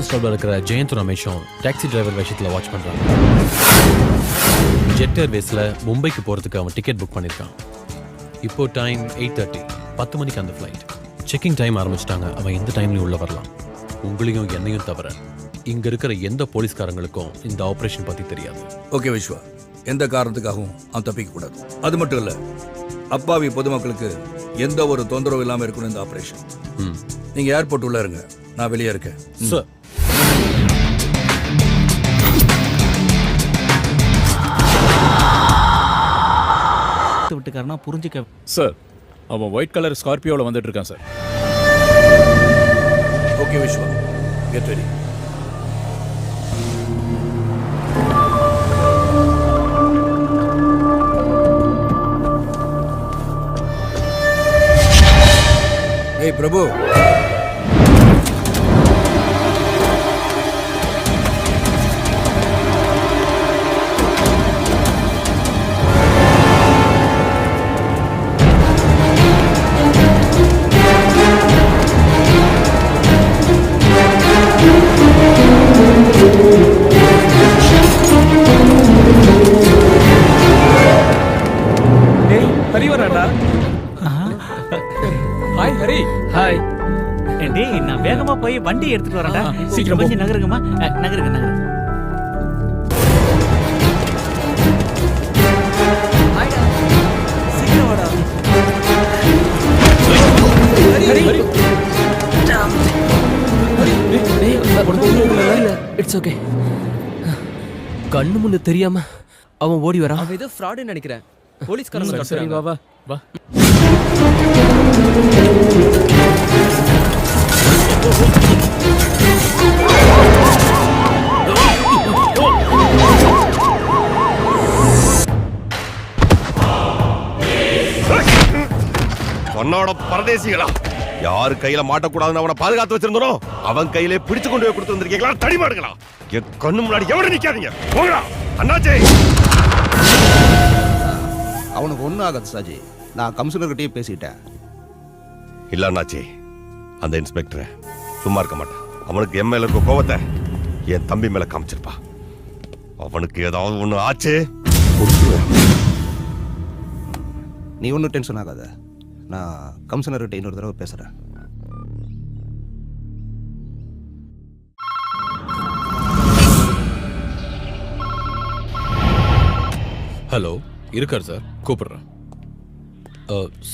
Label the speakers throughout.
Speaker 1: ஸ்டாப்ல இருக்கிற ஜெயந்த் ரமேஷும் டாக்ஸி டிரைவர் விஷயத்துல வாட்ச் பண்றாங்க ஜெட் ஏர்வேஸ்ல மும்பைக்கு போறதுக்கு அவன் டிக்கெட் புக் பண்ணியிருக்கான் இப்போ டைம் எயிட் தேர்ட்டி பத்து மணிக்கு அந்த ஃப்ளைட் செக்கிங் டைம் ஆரம்பிச்சிட்டாங்க அவன் எந்த டைம்லயும் உள்ள வரலாம். உங்களையும் என்னையும் தவிர இங்க இருக்கிற எந்த போலீஸ்காரங்களுக்கும் இந்த ஆபரேஷன் பத்தி தெரியாது.
Speaker 2: ஓகே விஸ்வா எந்த காரணத்துக்காகவும் அவன் தப்பிக்க கூடாது அது மட்டும் இல்ல அப்பாவி பொதுமக்களுக்கு எந்த ஒரு தொந்தரவும் இல்லாம இருக்கணும் இந்த ஆபரேஷன்
Speaker 1: ம்.
Speaker 2: நீங்க ஏர்போர்ட் உள்ள இருங்க. நான் வெளியே இருக்கேன்.
Speaker 1: சார்
Speaker 3: விட்டுக்காரனா புரிஞ்சுக்க
Speaker 4: சார் அவன் ஒயிட் கலர் ஸ்கார்பியோவில் வந்துட்டு இருக்கான் sir.
Speaker 2: Okay Vishwa get ready ஏய் பிரபு
Speaker 3: வண்டி எடுத்துட்டு வரேன்டா.
Speaker 5: சீக்கிரம்.
Speaker 3: கொஞ்சம் நகருங்கம்மா. நகருங்க நகருங்க.
Speaker 6: இட்ஸ் ஓகே கண்ணு முன்னு தெரியாம அவன் ஓடி வரான்.
Speaker 7: அவன் ஏதோ ஃப்ராடுன்னு நினைக்கிறேன். போலீஸ்காரங்க
Speaker 5: சரி வா வா. வா.
Speaker 8: உன்னோட பரதேசிகளா? யாரு கையில மாட்டக்கூடாதுன்னு அவனை பாதுகாத்து வச்சிருந்தனோ அவன் கையிலே பிடிச்சு கொண்டு போய் கொடுத்து வந்திருக்கீங்களா தடிமாடுங்களா என் கண்ணு முன்னாடி எவரும் நிக்காதீங்க? போங்கடா. அண்ணாச்சே.
Speaker 9: அவனுக்கு ஒன்றும் ஆகாது சாஜி. நான் கமிஷனர்கிட்டயே பேசிட்டேன்.
Speaker 8: இல்ல அண்ணாச்சி அந்த இன்ஸ்பெக்டர் சும்மா இருக்க மாட்டான். அவனுக்கு என் மேல இருக்க கோவத்தை என் தம்பி மேல காமிச்சிருப்பா. அவனுக்கு ஏதாவது ஒண்ணு ஆச்சு?
Speaker 9: நீ ஒன்றும் டென்ஷன் ஆகாத. நான் கமிஷனர்கிட்ட இன்னொரு தடவை பேசுகிறேன்
Speaker 1: ஹலோ இருக்கார் சார் கூப்பிடுறேன்.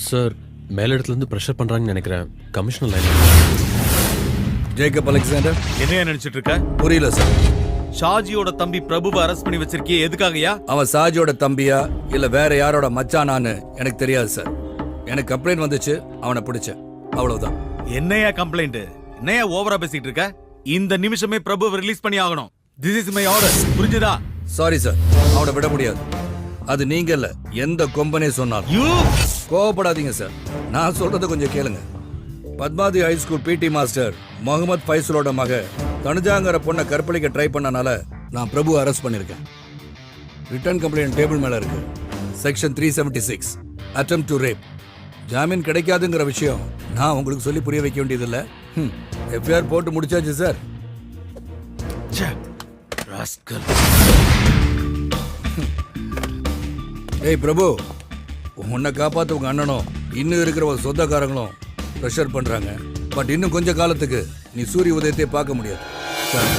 Speaker 1: சார் மேலிடத்துல இருந்து ப்ரெஷர் பண்றாங்கன்னு நினைக்கிறேன். Commissioner line
Speaker 2: Jacob Alexander.
Speaker 10: என்னையா நினைச்சிட்டு இருக்க?
Speaker 2: புரியல சார்.
Speaker 10: ஷாஜியோட தம்பி பிரபுவை அரெஸ்ட் பண்ணி வச்சிருக்கியே எதுக்காகயா
Speaker 2: அவன் சாஜியோட தம்பியா இல்ல வேற யாரோட மச்சானான்னு எனக்கு தெரியாது சார். எனக்கு கம்ப்ளைண்ட் வந்துச்சு அவனை பிடிச்சேன். அவ்வளவுதான்.
Speaker 10: என்னையா கம்ப்ளைண்ட் என்னையா ஓவரா பேசிட்டு இருக்க? இந்த நிமிஷமே பிரபுவை ரிலீஸ் பண்ணி ஆகணும். திஸ் இஸ் மை ஆர்டர் புரிஞ்சுதா?
Speaker 2: சாரி சார் அவனை விட முடியாது. அது நீங்க இல்ல. எந்த கொம்பனே சொன்னாலும். கோவப்படாதீங்க சார் நான் சொல்றத கொஞ்சம் கேளுங்க. Padmathi high school PT master Mohammed ஃபைசலோட மக தனுஜாங்கிற பொண்ணை கற்பழிக்க ட்ரை பண்ணனால நான் பிரபு அரெஸ்ட் பண்ணிருக்கேன் ரிட்டர்ன் கம்ப்ளைண்ட் டேபிள் மேல இருக்கு. Section three seventy six attempt to rape ஜாமீன் கிடைக்காதுங்கிற விஷயம் நான் உங்களுக்கு சொல்லி புரிய வைக்க வேண்டியதில்லை. எஃப்ஐஆர் போட்டு முடிச்சாச்சு சார் ஏய் பிரபு உன்னை காப்பாத்த உங்க அண்ணனும் இன்னும் இருக்கிற ஒரு சொந்தக்காரங்களும் ப்ரெஷர் பண்றாங்க. பட் இன்னும் கொஞ்ச காலத்துக்கு நீ சூரிய உதயத்தை பார்க்க முடியாது. சார்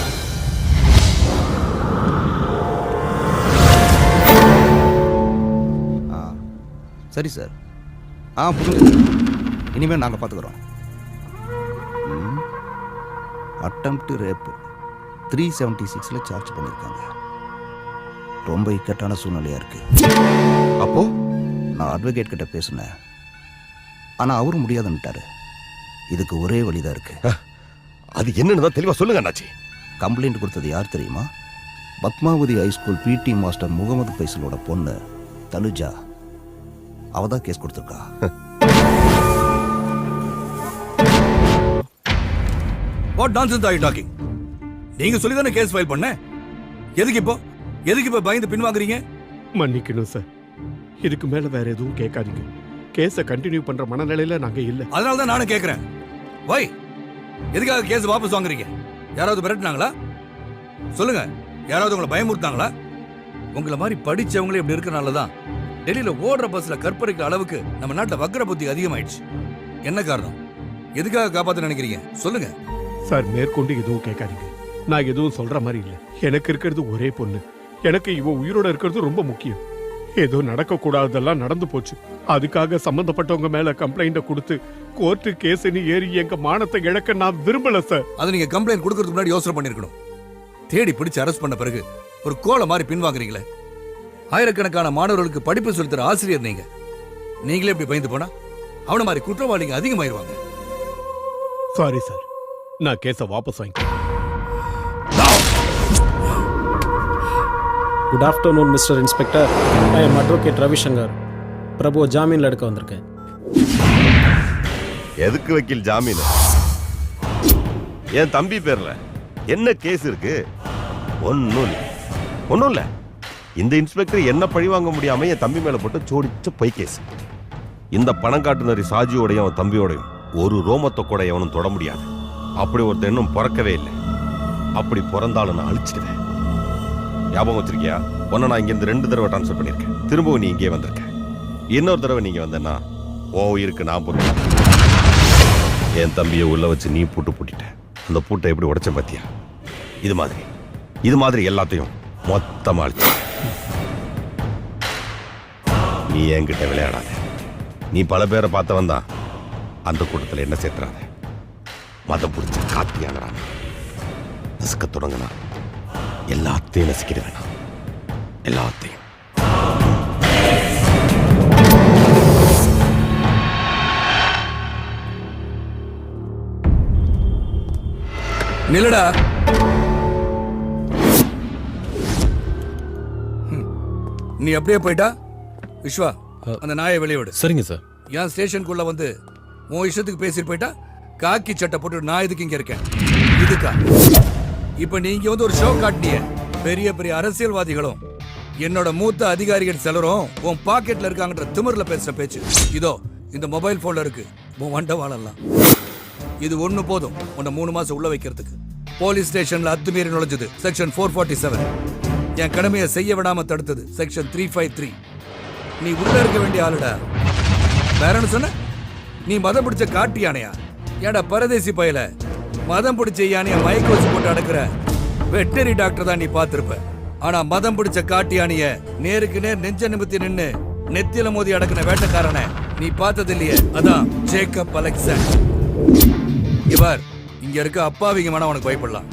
Speaker 9: சரி சார் ஆ புரியுது இனிமேல் நாங்கள் பார்த்துக்குறோம் அட்டம்ப்ட் ரேப்பு த்ரீ செவன்ட்டி சிக்ஸில் சார்ஜ் பண்ணியிருக்காங்க ரொம்ப இக்கட்டான சூழ்நிலையாக இருக்கு.
Speaker 8: அப்போ
Speaker 9: நான் அட்வொகேட் கிட்ட பேசினேன். ஆனால் அவரும் முடியாதுன்னுட்டாரு. இதுக்கு ஒரே வழிதான் இருக்கு.
Speaker 8: அது என்னன்னு தான் தெளிவா சொல்லுங்க அண்ணாச்சி.
Speaker 9: கம்ப்ளைண்ட் கொடுத்தது யார் தெரியுமா? Padmavathi high school PT master Mohammed பைசலோட பொண்ணு தனுஜா. அவ தான் கேஸ் கொடுத்துருக்கா.
Speaker 2: What nonsense are you talking நீங்க சொல்லி தானே கேஸ் ஃபைல் பண்ண? எதுக்கு இப்போ? எதுக்கு இப்போ பயந்து பின்வாங்குறீங்க?
Speaker 11: மன்னிக்கணும் சார் இதுக்கு மேல வேற எதுவும் கேட்காதீங்க. கேஸை கண்டினியூ பண்ற மனநிலையில நாங்க இல்ல.
Speaker 2: அதனால தான் நானும் கேட்குறேன் வை எதுக்காக கேஸ் வாபஸ் வாங்குறீங்க? யாராவது மிரட்டினாங்களா? சொல்லுங்க. யாராவது உங்களை பயமுறுத்தாங்களா உங்களை மாதிரி படிச்சவங்களே இப்படி இருக்கனால தான் டெல்லியில ஓடுற பஸ்ல கற்பழிக்கிற அளவுக்கு நம்ம நாட்டுல வக்கர புத்தி அதிகமாயிடுச்சு. என்ன காரணம்? எதுக்காக காப்பாத்த நினைக்கிறீங்க? சொல்லுங்க.
Speaker 11: சார் மேற்கொண்டு எதுவும் கேட்காதீங்க. நான் எதுவும் சொல்ற மாதிரி இல்லை. எனக்கு இருக்கிறது ஒரே பொண்ணு. எனக்கு இவ உயிரோட இருக்கிறது ரொம்ப முக்கியம். ஏதோ நடக்கக்கூடாததெல்லாம் நடந்து போச்சு. அதுக்காக சம்பந்தப்பட்டவங்க மேல கம்ப்ளைண்ட கொடுத்து கோர்ட்டு கேஸ்னு ஏறி எங்க மானத்தை இழக்க நான் விரும்பல சார்.
Speaker 2: அதை நீங்க கம்ப்ளைண்ட் கொடுக்கறதுக்கு முன்னாடி யோசனை பண்ணிருக்கணும். தேடி பிடிச்சு அரெஸ்ட் பண்ண பிறகு ஒரு கோலை மாதிரி பின்வாங்குறீங்களே. ஆயிரக்கணக்கான மாணவர்களுக்கு படிப்பு சொல்லித் தர ஆசிரியர் நீங்க. நீங்களே இப்படி பயந்து போனா அவன மாதிரி குற்றவாளிங்க அதிகமாயிருவாங்க.
Speaker 11: சாரி சார் நான் கேஸை வாபஸ் வாங்கிக்கிறேன்.
Speaker 5: Good afternoon mister inspector I am advocate Ravishankar Prabhu ஜாமீன்ல எடுக்க வந்திருக்கேன்.
Speaker 8: எதுக்கு வக்கீல் ஜாமீன்? என் தம்பி பேர்ல என்ன கேஸ் இருக்கு? ஒன்னும் இல்லை. ஒன்றும் இல்லை. இந்த இன்ஸ்பெக்டர் என்ன பழி வாங்க முடியாம என் தம்பி மேல போட்டு சோடிச்ச பொய் கேஸ் இந்த பணம் காட்டுநரி சாஜியோடையும் அவன் தம்பியோடையும். ஒரு ரோமத்தை கூட எவனும் தொட முடியாது. அப்படி ஒருத்தன் இன்னும் பிறக்கவே இல்லை. அப்படி பிறந்தாலும் நான் அழிச்சிடுவேன். ஞாபகம் வச்சிருக்கியா? உன்னை நான் இங்கேருந்து ரெண்டு தடவை ட்ரான்ஸ்ஃபர் பண்ணியிருக்கேன். திரும்பவும் நீ இங்கே வந்திருக்க. இன்னொரு தடவை நீங்கள் வந்தேன்னா ஓ இருக்கு நான் பொறுப்பு. என் தம்பியை உள்ளே வச்சு நீ பூட்டு பூட்டிட்ட. அந்த பூட்டை எப்படி உடைச்ச பார்த்தியா இது மாதிரி. இது மாதிரி எல்லாத்தையும் மொத்தமாக அழிச்ச நீ என்கிட்ட விளையாடாத. நீ பல பேரை பார்த்தவன் தான் அந்த கூட்டத்தில் என்ன சேர்த்துறாத. மதம் பிடிச்ச காத்தியாங்கிறான் நசுக்க தொடங்கினா எல்லாத்தையும் நசுக்கிடுவேன் எல்லாத்தையும்.
Speaker 2: நில்லடா. நீ அப்படியே போயிட்டா? விஸ்வா அந்த நாயை வெளியே விடு.
Speaker 1: சரிங்க சார்.
Speaker 2: என் ஸ்டேஷனுக்குள்ள வந்து உன் இஷ்டத்துக்கு பேசிட்டு போயிட்டா காக்கி சட்டை போட்டு நான் இதுக்கு இங்க இருக்கேன்? இதுக்கா? இப்ப நீங்க வந்து ஒரு ஷோ காட்டினிய. பெரிய பெரிய அரசியல்வாதிகளும் என்னோட மூத்த அதிகாரிகள் சிலரும் உன் பாக்கெட்ல இருக்காங்கன்ற திமிர்ல பேசுற பேச்சு. இதோ இந்த மொபைல் போன்ல இருக்கு. உன் வண்டவாளெல்லாம் இது ஒண்ணு போதும். உன்னை மூணு மாசம் உள்ள வைக்கிறதுக்கு. போலீஸ் ஸ்டேஷன்ல அத்துமீறி நுழைஞ்சது. செக்ஷன் ஃபோர் ஃபார்ட்டி செவன் என் கடமையை செய்ய விடாம தடுத்தது. செக்ஷன் த்ரீ ஃபைவ் த்ரீ நீ உள்ள இருக்க வேண்டிய ஆளுடா. வேற என்ன சொன்ன? நீ மதம் பிடிச்ச காட்டு யானையா? ஏடா பரதேசி பயல. மதம் பிடிச்ச யானையை மயக்க வச்சு போட்டு அடக்குற. வெட்டரி டாக்டர் தான் நீ பார்த்துருப்ப. ஆனா மதம் பிடிச்ச காட்டு யானைய நேருக்கு நேர் நெஞ்ச நிமித்தி நின்று நெத்தியில மோதி அடக்குன வேட்டக்காரனை நீ பார்த்தது இல்லையே அதான் ஜேக்கப் அலெக்சன் இவர் இங்க இருக்க அப்பாவிங்க வேணா உனக்கு பயப்படலாம்.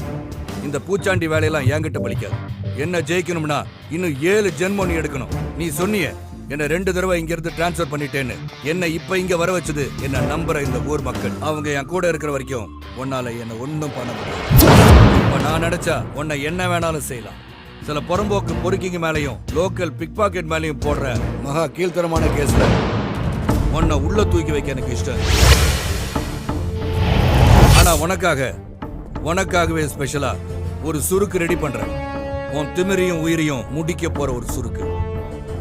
Speaker 2: இந்த பூச்சாண்டி வேலையெல்லாம் என்கிட்ட பலிக்காது. என்ன ஜெயிக்கணும்னா இன்னும் ஏழு ஜென்மம் நீ எடுக்கணும். நீ சொன்னிய என்ன ரெண்டு தடவை இங்க இருந்து டிரான்ஸ்ஃபர் பண்ணிட்டேன்னு. என்ன இப்ப இங்க வர வச்சது என்ன நம்புற இந்த ஊர் மக்கள். அவங்க என் கூட இருக்கிற வரைக்கும் உன்னால என்ன ஒன்றும் பண்ண முடியாது. இப்ப நான் நினைச்சா உன்னை என்ன வேணாலும் செய்யலாம். சில புறம்போக்கு பொறுக்கிங்க மேலையும் லோக்கல் பிக் பாக்கெட் மேலையும் போடுற மகா கீழ்த்தரமான கேஸ்ல உன்னை உள்ள தூக்கி வைக்க எனக்கு இஷ்டம். ஆனா உனக்காக உனக்காகவே ஸ்பெஷலா ஒரு சுருக்கு ரெடி பண்றேன். உன் திமிரியும் உயிரையும் முடிக்க போற ஒரு சுருக்கு.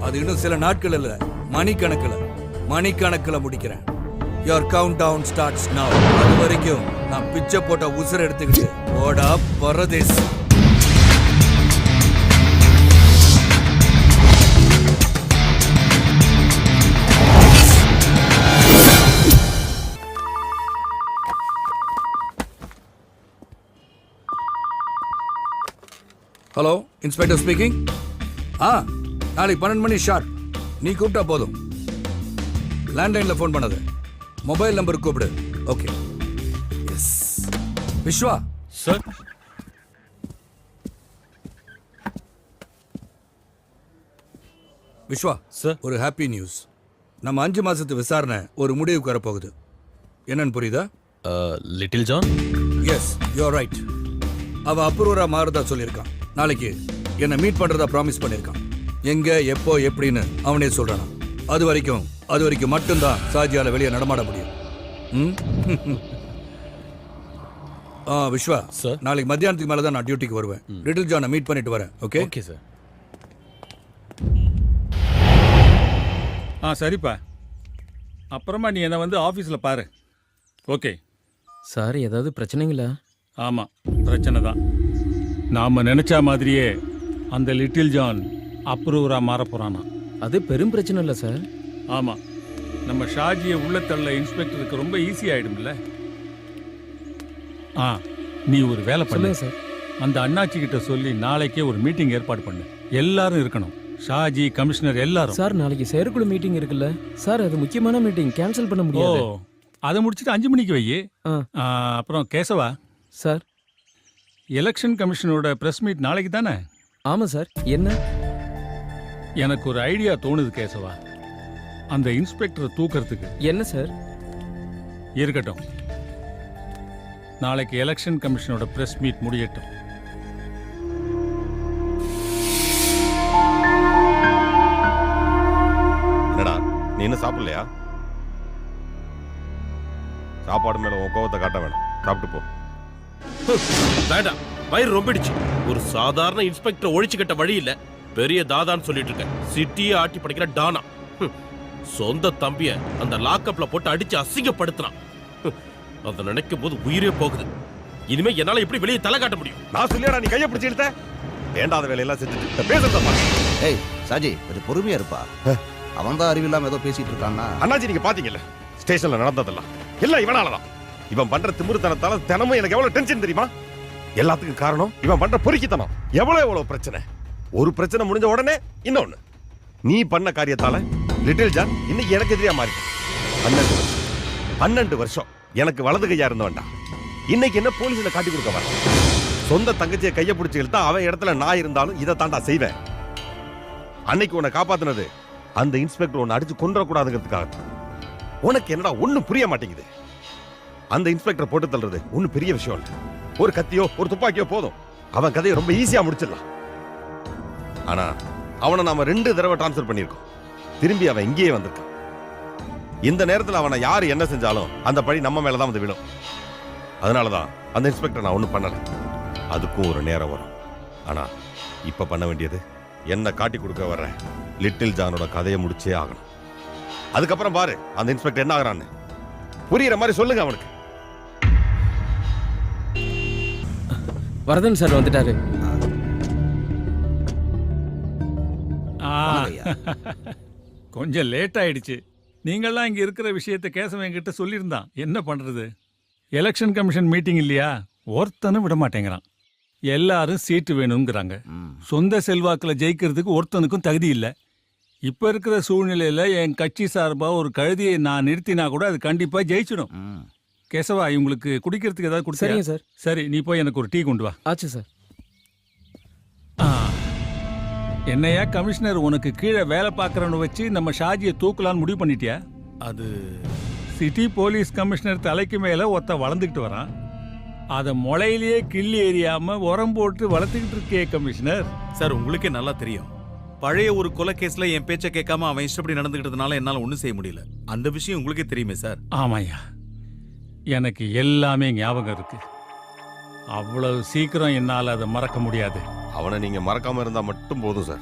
Speaker 2: அது இன்னும் சில நாட்கள் இல்ல. மணிக்கணக்கில் மணிக்கணக்கில் முடிக்கிறேன். Your count down starts now அது வரைக்கும் நான் பிச்சை போட்ட உசுரை எடுத்துக்கிட்டு ஓடா பரதேசம் ஹலோ இன்ஸ்பெக்டர் ஸ்பீக்கிங் ஆ நாளைக்கு பன்னெண்டு மணி ஷார்ட் நீ கூப்பிட்டா போதும். லேண்ட்லைனில் ஃபோன் பண்ணாத. மொபைல் நம்பருக்கு கூப்பிடு. Okay yes Vishwa
Speaker 1: sir
Speaker 2: Vishwa
Speaker 1: sir
Speaker 2: ஒரு ஹாப்பி நியூஸ் நம்ம அஞ்சு மாசத்து விசாரணை ஒரு முடிவுக்கு வரப்போகுது. என்னன்னு புரியுதா?
Speaker 1: Little John
Speaker 2: yes you are right அவ அப்ரூவரா மாறுதா சொல்லியிருக்கான். நாளைக்கு என்னை மீட் பண்றதா ப்ராமிஸ் பண்ணியிருக்கான். எங்க எப்போ எப்படின்னு அவனே சொல்றானா அது வரைக்கும் அது வரைக்கும் மட்டும்தான் சாஜியால வெளியே நடமாட முடியும். ம்? ஆ விஸ்வா
Speaker 1: Sir.
Speaker 2: நாளைக்கு மத்தியானத்துக்கு மேல தான் நான் டியூட்டிக்கு வருவேன். லிட்டில் ஜானை மீட் பண்ணிட்டு வரேன் ஓகே
Speaker 1: ஓகே சார்
Speaker 4: ஆ சரிப்பா. அப்புறமா நீ என்னை வந்து ஆஃபீஸில் பாரு. ஓகே
Speaker 3: சார் ஏதாவது பிரச்சனைங்களா?
Speaker 4: ஆமாம் பிரச்சனை தான். நாம் நினச்ச மாதிரியே அந்த லிட்டில் ஜான் அப்ரூவராக மாற போகிறானா
Speaker 6: அது பெரும் பிரச்சனை இல்லை சார்.
Speaker 4: ஆமாம் நம்ம ஷாஜியை உள்ள தள்ள இன்ஸ்பெக்டருக்கு ரொம்ப ஈஸி ஆயிடும்ல. ஆ நீ ஒரு வேலை பண்ணு.
Speaker 6: சார்.
Speaker 4: அந்த அண்ணாச்சி கிட்ட சொல்லி நாளைக்கே ஒரு மீட்டிங் ஏற்பாடு பண்ணு. எல்லாரும் இருக்கணும். ஷாஜி கமிஷனர் எல்லாரும்.
Speaker 6: சார் நாளைக்கு செயற்குழு மீட்டிங் இருக்குல்ல. சார் அது முக்கியமான மீட்டிங். கேன்சல் பண்ண முடியாது.
Speaker 4: அதை முடிச்சுட்டு அஞ்சு மணிக்கு வை அப்புறம் கேசவா?
Speaker 6: சார்.
Speaker 4: எலெக்ஷன் கமிஷனோட பிரஸ் மீட் நாளைக்கு தானே?
Speaker 6: ஆமாம் சார். என்ன?
Speaker 4: எனக்கு ஒரு ஐடியா தோணுது கேசவா. அந்த இன்ஸ்பெக்டரை தூக்கறதுக்கு.
Speaker 6: என்ன சார்?
Speaker 4: இருக்கட்டும். நாளைக்கு எலெக்ஷன் கமிஷனோட பிரஸ் மீட் முடியட்டும்.
Speaker 8: என்னடா நீ இன்னும் சாப்பிடலையா? சாப்பாடு மேல உன் கோவத்தை காட்ட வேணாம். சாப்பிட்டு போ.
Speaker 12: வேண்டாம் வயிறு ரொம்பிடுச்சு. ஒரு சாதாரண இன்ஸ்பெக்டர் ஒழிச்சு கட்ட வழி இல்ல. பெரிய தாதான்னு சொல்லிட்டு இருக்கேன். சிட்டியே ஆட்டி படிக்கிற டானா. சொந்த தம்பிய அந்த லாக்கப்ல போட்டு அடிச்சு அசிங்கப்படுத்துறான். ஹம். அதை நினைக்கும் போது உயிரே போகுது. இனிமே என்னால எப்படி வெளியே தலை காட்ட முடியும்?
Speaker 8: நான் சொல்லியாடா நீ கையை பிடிச்சி இழுத்த? வேண்டாத வேலையெல்லாம் செஞ்சுட்டு பேசுறத
Speaker 9: ஏய் சாஜி கொஞ்சம் பொறுமையா இருப்பா. அவன் தான் அறிவில்லாம ஏதோ பேசிட்டு இருக்கான்னா?
Speaker 8: அண்ணாச்சி நீங்க பாத்தீங்கல்ல? ஸ்டேஷன்ல நடந்ததெல்லாம். எல்லாம் இவனாலதான். இவன் பண்ற திமிருத்தனத்தால தினமும் எனக்கு எவ்வளவு டென்ஷன் தெரியுமா? எல்லாத்துக்கும் காரணம் இவன் பண்ற பொறுக்கித்தனம். எவ்வளவு எவ்வளவு பிரச்சனை? ஒரு பிரச்சனை முடிஞ்ச உடனே இன்னொன்னு. நீ பண்ண காரியத்தால லிட்டில் ஜான் இன்னைக்கு எனக்கு எதிரியா மாறி. பன்னெண்டு வருஷம் பன்னெண்டு வருஷம் எனக்கு வலது கையா இருந்தவன்டா இன்னைக்கு என்ன போலீஸ்ல காட்டி கொடுக்க வர? சொந்த தங்கச்சியை கையை பிடிச்சி இழுத்தா அவன் இடத்துல நான் இருந்தாலும் இதை தாண்டா செய்வேன். அன்னைக்கு உன்னை காப்பாத்துனது அந்த இன்ஸ்பெக்டர் உன்னை அடிச்சு கொன்றக்கூடாதுங்கிறதுக்காக உனக்கு என்னடா ஒண்ணும் புரிய மாட்டேங்குது. அந்த இன்ஸ்பெக்டர் போட்டு தள்ளுறது ஒன்னும் பெரிய விஷயம் இல்லை. ஒரு கத்தியோ ஒரு துப்பாக்கியோ போதும். அவன் கதையை ரொம்ப ஈஸியா முடிச்சிடலாம். ஆனா அவனை நாம ரெண்டு தடவை டிரான்ஸ்ஃபர் பண்ணியிருக்கோம். திரும்பி அவன் இங்கேயே வந்திருக்கான். இந்த நேரத்தில் அவனை யார் என்ன செஞ்சாலும் அந்த பழி நம்ம மேலதான் வந்து விழும். அதனாலதான் அந்த இன்ஸ்பெக்டர் நான் ஒண்ணும் பண்ணல. அதுக்கும் ஒரு நேரம் வரும். ஆனா இப்ப பண்ண வேண்டியது என்ன காட்டி கொடுக்க வர்ற லிட்டில் ஜானோட கதையை முடிச்சே ஆகணும். அதுக்கப்புறம் பாரு அந்த இன்ஸ்பெக்டர் என்ன ஆகுறான்னு. புரியுற மாதிரி சொல்லுங்க அவனுக்கு.
Speaker 6: வரதன் சார் வந்துட்டாரு.
Speaker 4: கொஞ்சம் லேட் ஆயிடுச்சு. நீங்கள்லாம் இங்க இருக்கிற விஷயத்த கேசவன் என்கிட்ட சொல்லியிருந்தான். என்ன பண்றது? எலெக்ஷன் கமிஷன் மீட்டிங் இல்லையா? ஒருத்தனும் விட மாட்டேங்கிறான். எல்லாரும் சீட்டு வேணுங்கிறாங்க. சொந்த செல்வாக்குல ஜெயிக்கிறதுக்கு ஒருத்தனுக்கும் தகுதி இல்லை. இப்ப இருக்கிற சூழ்நிலையில என் கட்சி சார்பா ஒரு கழுதியை நான் நிறுத்தினா கூட அது கண்டிப்பா ஜெயிச்சிடும். கேசவா இவங்களுக்கு குடிக்கிறதுக்கு ஏதாவது கொடுத்தா
Speaker 6: சரிங்க சார்.
Speaker 4: சரி நீ போய் எனக்கு ஒரு டீ கொண்டு வா.
Speaker 6: ஆச்சு சார்.
Speaker 4: ஆ. என்னையா கமிஷனர் உனக்கு கீழே வேலை பார்க்கறவனை வச்சு நம்ம ஷாஜியை தூக்கலான்னு முடிவு பண்ணிட்டியா?
Speaker 10: அது
Speaker 4: சிட்டி போலீஸ் கமிஷனர் தலைக்கு மேல ஒருத்த வளர்ந்துக்கிட்டு வரான். அதை முளையிலேயே கிள்ளி எறியாம உரம் போட்டு வளர்த்துக்கிட்டு இருக்கே கமிஷனர்.
Speaker 10: சார் உங்களுக்கே நல்லா தெரியும். பழைய ஒரு கொலை கேஸ்ல என் பேச்ச கேட்காம அவன் இஷ்டப்படி நடந்துக்கிட்டதுனால என்னால ஒண்ணும் செய்ய முடியல. அந்த விஷயம் உங்களுக்கே தெரியுமே சார்.
Speaker 4: ஆமாய்யா. எனக்கு எல்லாமே ஞாபகம் இருக்கு. அவ்வளவு சீக்கிரம் என்னால் அதை மறக்க முடியாது.
Speaker 8: அவனை நீங்க மறக்காம இருந்தா மட்டும் போதும் சார்.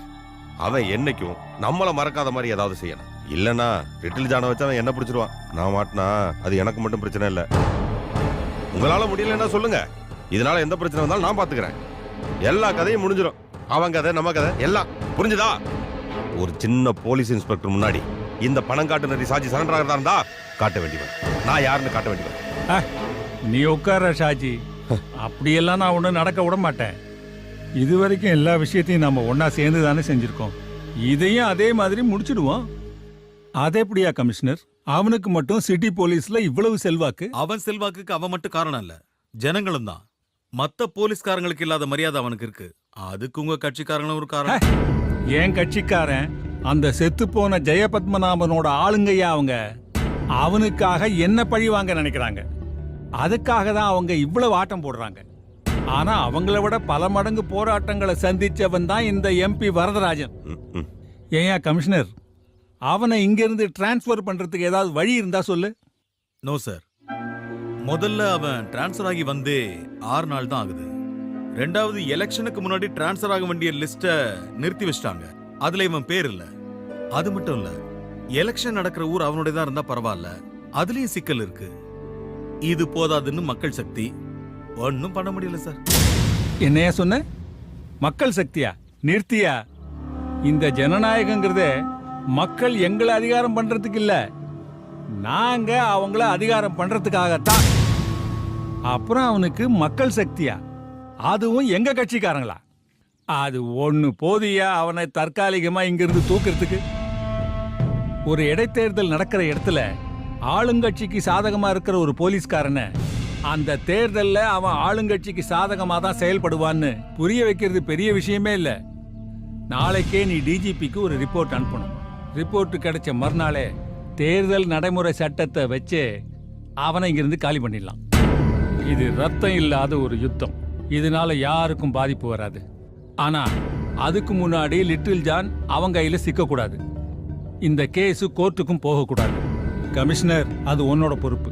Speaker 8: அவன் என்னைக்கும் நம்மளை மறக்காத மாதிரி ஏதாவது செய்யணும். இல்லனா லிட்டில் ஜானை வச்சு அவன் என்ன பிடிச்சிருவான். நான் மாட்டினா அது எனக்கு மட்டும் பிரச்சனை இல்ல. உங்களால முடியலன்னா சொல்லுங்க. இதனால எந்த பிரச்சனை வந்தாலும் நான் பாத்துக்கிறேன். எல்லா கதையும் முடிஞ்சிடும் அவன் கதை நம்ம கதை எல்லாம். புரிஞ்சுதா? ஒரு சின்ன போலீஸ் இன்ஸ்பெக்டர் முன்னாடி இந்த பணம் காட்டு நரி சாட்சி சரண்டர் ஆகிறதா இருந்தா காட்ட வேண்டியவன். நான் யாருன்னு காட்ட வேண்டியவன்.
Speaker 4: நீ உட்கார ஷாஜி. அப்படியெல்லாம் நான் ஒன்றும் நடக்க விட மாட்டேன். இது வரைக்கும் எல்லா விஷயத்தையும் நம்ம ஒண்ணா சேர்ந்து தானே செஞ்சிருக்கோம். இதையும் அதே மாதிரி முடிச்சிடுவோம். அது எப்படியா கமிஷனர்? அவனுக்கு மட்டும் சிட்டி போலீஸ்ல இவ்வளவு செல்வாக்கு?
Speaker 10: அவன் செல்வாக்குக்கு அவன் மட்டும் காரணம் இல்ல. ஜனங்களும் தான். மத்த போலீஸ்காரங்களுக்கு இல்லாத மரியாதை அவனுக்கு இருக்கு. அதுக்கு உங்க கட்சிக்காரங்களும் ஒரு காரணம்.
Speaker 4: என் கட்சிக்காரன் அந்த செத்து போன ஜெயபத்மநாபனோட ஆளுங்கய்யா அவங்க. அவனுக்காக என்ன பழி வாங்க நினைக்கிறாங்க? அதுக்காக தான் அவங்க இவ்வளவு ஆட்டம் போடுறாங்க. ஆனா அவங்கள விட பல மடங்கு போராட்டங்களை சந்திச்சவன் தான் இந்த எம்பி வரதராஜன்.
Speaker 8: ம், ம்.
Speaker 4: ஏயா கமிஷனர் அவனை இங்கிருந்து டிரான்ஸ்ஃபர் பண்றதுக்கு ஏதாவது வழி இருந்தா சொல்லு.
Speaker 10: நோ சார் முதல்ல அவன் டிரான்ஸ்ஃபர் ஆகி வந்தே ஆறு நாள் தான் ஆகுது. ரெண்டாவது எலெக்ஷனுக்கு முன்னாடி டிரான்ஸ்ஃபர் ஆக வேண்டிய லிஸ்ட நிறுத்தி வச்சிட்டாங்க. அதுல இவன் பேர் இல்ல. அது மட்டும் இல்லை எலெக்ஷன் நடக்கிற ஊர் அவனுடையதா இருந்தா பரவாயில்ல. அதுலயும் சிக்கல் இருக்கு. இது போதாதுன்னு மக்கள் சக்தி. ஒன்றும் பண்ண முடியல சார்.
Speaker 4: என்னையா சொன்ன? மக்கள் சக்தியா? நிறுத்தியா? இந்த ஜனநாயகங்கிறதே மக்கள் எங்களை அதிகாரம் பண்றதுக்கு இல்ல. நாங்க அவங்கள அதிகாரம் பண்றதுக்காகத்தான். அப்புறம் அவனுக்கு மக்கள் சக்தியா? அதுவும் எங்க கட்சிக்காரங்களா? அது ஒன்று போதியா அவனை தற்காலிகமா இங்கிருந்து தூக்குறதுக்கு? ஒரு இடைத்தேர்தல் நடக்கிற இடத்துல ஆளுங்கட்சிக்கு சாதகமா இருக்கிற ஒரு போலீஸ்காரனை அந்த தேர்தல்ல அவன் ஆளுங்கட்சிக்கு சாதகமா தான் செயல்படுவான்னு புரிய வைக்கிறது பெரிய விஷயமே இல்ல. நாளைக்கே நீ டிஜிபிக்கு ஒரு ரிப்போர்ட் அனுப்பணும். ரிப்போர்ட் கிடைச்ச மறுநாளே தேர்தல் நடைமுறை சட்டத்தை வச்சு அவனை இங்கிருந்து காலி பண்ணிடலாம். இது ரத்தம் இல்லாத ஒரு யுத்தம். இதனால யாருக்கும் பாதிப்பு வராது. ஆனா அதுக்கு முன்னாடி லிட்டில் ஜான் அவன் கையில சிக்கக்கூடாது. இந்த கேஸ் கோர்ட்டுக்கும் போகக்கூடாது. கமிஷனர் அது உன்னோட பொறுப்பு.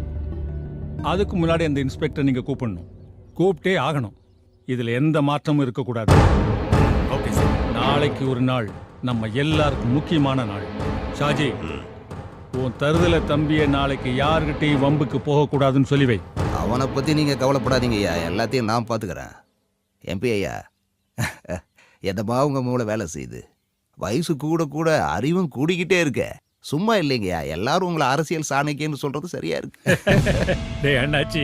Speaker 4: அதுக்கு முன்னாடி அந்த இன்ஸ்பெக்டர் நீங்க கூப்பிடணும். கூப்பிட்டே ஆகணும். இதுல எந்த மாற்றமும் இருக்கக்கூடாது.
Speaker 10: Okay sir.
Speaker 4: நாளைக்கு ஒரு நாள் நம்ம எல்லாருக்கும் முக்கியமான நாள். ஷாஜி உன் தருதல தம்பிய நாளைக்கு யாருகிட்டையும் வம்புக்கு போகக்கூடாதுன்னு சொல்லி வை.
Speaker 9: அவனை பற்றி நீங்கள் கவலைப்படாதீங்க ஐயா. எல்லாத்தையும் நான் பார்த்துக்கிறேன் எம்பி ஐயா. என்னமா உங்கள் மூளை வேலை செய்யுது? வயசு கூட கூட அறிவும் கூடிக்கிட்டே இருக்க. சும்மா இல்லைங்கய்யா எல்லாரும் உங்களை அரசியல் சாணக்கியன்னு சொல்றது சரியா இருக்கு.
Speaker 4: டேய் அண்ணாச்சி.